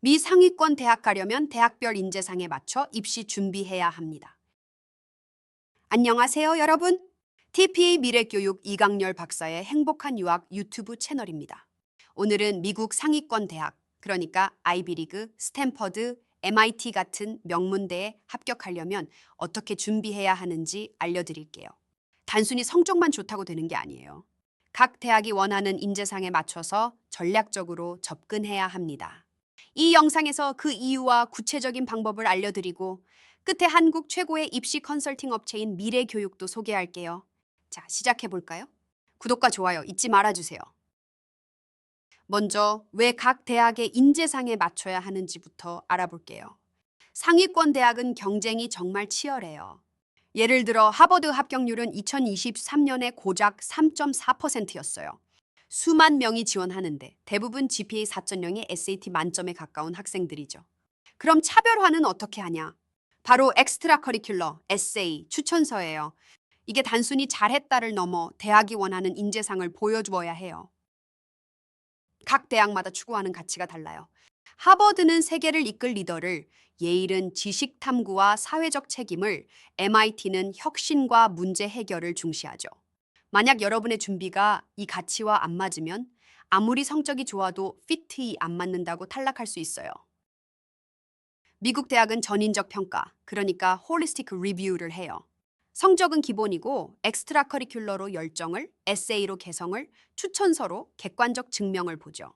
미 상위권 대학 가려면 대학별 인재상에 맞춰 입시 준비해야 합니다. 안녕하세요, 여러분. TPA 미래교육 이강렬 박사의 행복한 유학 유튜브 채널입니다. 오늘은 미국 상위권 대학, 그러니까 아이비리그, 스탠퍼드, MIT 같은 명문대에 합격하려면 어떻게 준비해야 하는지 알려드릴게요. 단순히 성적만 좋다고 되는 게 아니에요. 각 대학이 원하는 인재상에 맞춰서 전략적으로 접근해야 합니다. 이 영상에서 그 이유와 구체적인 방법을 알려드리고 끝에 한국 최고의 입시 컨설팅 업체인 미래교육도 소개할게요. 자, 시작해 볼까요? 구독과 좋아요 잊지 말아주세요. 먼저 왜 각 대학의 인재상에 맞춰야 하는지부터 알아볼게요. 상위권 대학은 경쟁이 정말 치열해요. 예를 들어 하버드 합격률은 2023년에 고작 3.4%였어요. 수만 명이 지원하는데 대부분 GPA 4.0의 SAT 만점에 가까운 학생들이죠. 그럼 차별화는 어떻게 하냐? 바로 엑스트라 커리큘러, 에세이, 추천서예요. 이게 단순히 잘했다를 넘어 대학이 원하는 인재상을 보여주어야 해요. 각 대학마다 추구하는 가치가 달라요. 하버드는 세계를 이끌 리더를, 예일은 지식 탐구와 사회적 책임을, MIT는 혁신과 문제 해결을 중시하죠. 만약 여러분의 준비가 이 가치와 안 맞으면 아무리 성적이 좋아도 피트이 안 맞는다고 탈락할 수 있어요. 미국 대학은 전인적 평가, 그러니까 홀리스틱 리뷰를 해요. 성적은 기본이고 엑스트라 커리큘러로 열정을, 에세이로 개성을, 추천서로 객관적 증명을 보죠.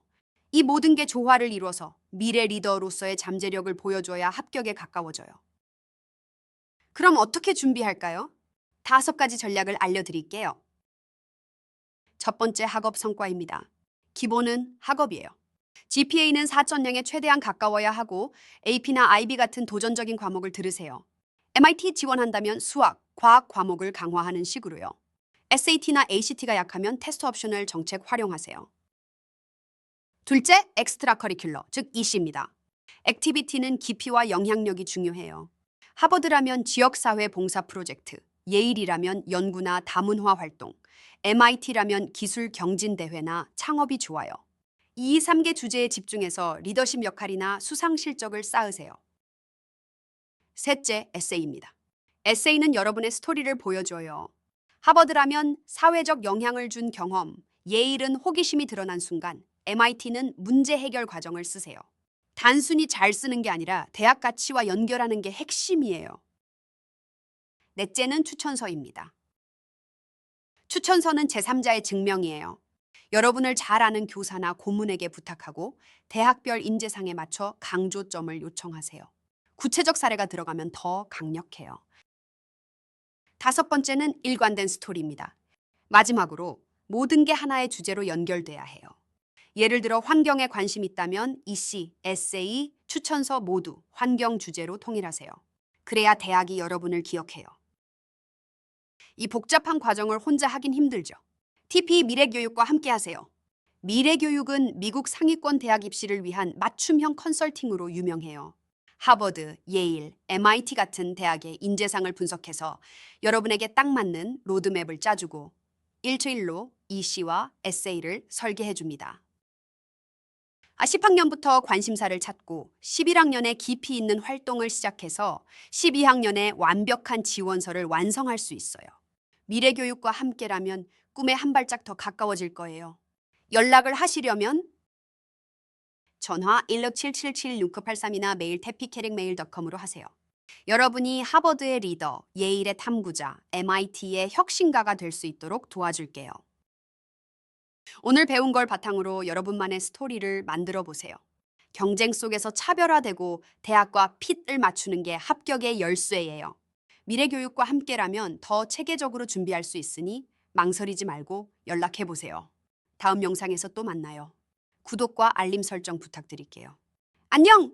이 모든 게 조화를 이뤄서 미래 리더로서의 잠재력을 보여줘야 합격에 가까워져요. 그럼 어떻게 준비할까요? 다섯 가지 전략을 알려드릴게요. 첫 번째 학업 성과입니다. 기본은 학업이에요. GPA는 4.0에 최대한 가까워야 하고 AP나 IB 같은 도전적인 과목을 들으세요. MIT 지원한다면 수학, 과학 과목을 강화하는 식으로요. SAT나 ACT가 약하면 테스트 옵셔널 정책 활용하세요. 둘째, 엑스트라 커리큘러, 즉 EC입니다. 액티비티는 깊이와 영향력이 중요해요. 하버드라면 지역사회 봉사 프로젝트, 예일이라면 연구나 다문화 활동, MIT라면 기술 경진 대회나 창업이 좋아요. 이 3개 주제에 집중해서 리더십 역할이나 수상 실적을 쌓으세요. 셋째, 에세이입니다. 에세이는 여러분의 스토리를 보여줘요. 하버드라면 사회적 영향을 준 경험, 예일은 호기심이 드러난 순간, MIT는 문제 해결 과정을 쓰세요. 단순히 잘 쓰는 게 아니라 대학 가치와 연결하는 게 핵심이에요. 넷째는 추천서입니다. 추천서는 제3자의 증명이에요. 여러분을 잘 아는 교사나 고문에게 부탁하고 대학별 인재상에 맞춰 강조점을 요청하세요. 구체적 사례가 들어가면 더 강력해요. 다섯 번째는 일관된 스토리입니다. 마지막으로 모든 게 하나의 주제로 연결돼야 해요. 예를 들어 환경에 관심 있다면 EC, 에세이, 추천서 모두 환경 주제로 통일하세요. 그래야 대학이 여러분을 기억해요. 이 복잡한 과정을 혼자 하긴 힘들죠. TP 미래교육과 함께하세요. 미래교육은 미국 상위권 대학 입시를 위한 맞춤형 컨설팅으로 유명해요. 하버드, 예일, MIT 같은 대학의 인재상을 분석해서 여러분에게 딱 맞는 로드맵을 짜주고 일주일로 EC와 에세이를 설계해 줍니다. 아, 10학년부터 관심사를 찾고 11학년에 깊이 있는 활동을 시작해서 12학년에 완벽한 지원서를 완성할 수 있어요. 미래 교육과 함께라면 꿈에 한 발짝 더 가까워질 거예요. 연락을 하시려면 전화 16777-6983이나 메일 태피캐릭메일.com으로 하세요. 여러분이 하버드의 리더, 예일의 탐구자, MIT의 혁신가가 될 수 있도록 도와줄게요. 오늘 배운 걸 바탕으로 여러분만의 스토리를 만들어 보세요. 경쟁 속에서 차별화되고 대학과 핏을 맞추는 게 합격의 열쇠예요. 미래교육과 함께라면 더 체계적으로 준비할 수 있으니 망설이지 말고 연락해 보세요. 다음 영상에서 또 만나요. 구독과 알림 설정 부탁드릴게요. 안녕!